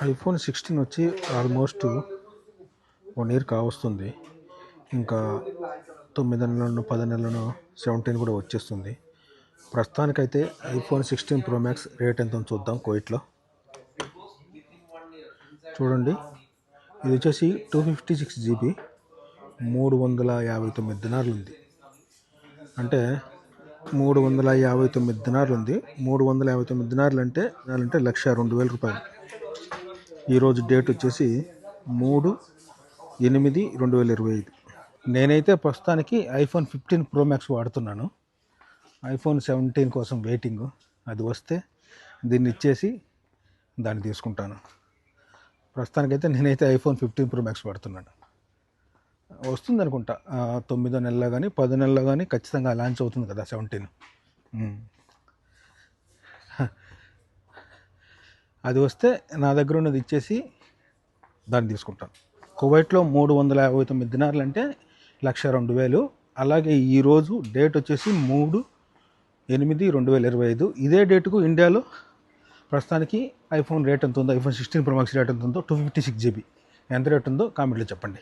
IPhone sixteen వచ్చి almost one year కావస్తుంది. ఇంకా తొమ్మిది నెలలను పది నెలలను సెవెంటీన్ కూడా వచ్చేస్తుంది. ప్రస్తుతానికైతే iPhone sixteen pro max rate ఎంత చూద్దాం కోయిట్లో. చూడండి. ఇది వచ్చేసి టూ ఫిఫ్టీ సిక్స్ జీబీ మూడు వందల యాభై తొమ్మిది దినార్లు ఉంది. అంటే మూడు వందల యాభై తొమ్మిది దినార్లు ఉంది. మూడు వందల యాభై తొమ్మిది దినార్లు అంటే అంటే లక్ష రెండు వేల రూపాయలు. ఈరోజు డేట్ వచ్చేసి మూడు ఎనిమిది రెండు వేల ఇరవై ఐదు. నేనైతే ప్రస్తుతానికి ఐఫోన్ ఫిఫ్టీన్ ప్రో మ్యాక్స్ వాడుతున్నాను. ఐఫోన్ సెవెంటీన్ కోసం వెయిటింగ్. అది వస్తే దీన్ని ఇచ్చేసి దాన్ని తీసుకుంటాను. ప్రస్తుతానికైతే నేనైతే ఐఫోన్ ఫిఫ్టీన్ ప్రో మ్యాక్స్ వాడుతున్నాను. వస్తుంది అనుకుంటా తొమ్మిదో నెలలో కానీ పదో నెలలో కానీ ఖచ్చితంగా లాంచ్ అవుతుంది కదా సెవెంటీన్. అది వస్తే నా దగ్గర ఉన్నది ఇచ్చేసి దాన్ని తీసుకుంటాను. కువైట్లో మూడు వందల యాభై తొమ్మిది దినార్లు అంటే లక్ష రెండు వేలు. అలాగే ఈరోజు డేట్ వచ్చేసి మూడు ఎనిమిది రెండు వేల ఇరవై ఐదు. ఇదే డేటుకు ఇండియాలో ప్రస్తుతానికి ఐఫోన్ రేట్ ఎంత ఉందో iPhone sixteen pro max rate ఎంత ఉందో టూ ఫిఫ్టీ సిక్స్ జీబీ. ఎంత రేట్ ఉందో కామెంట్లో చెప్పండి.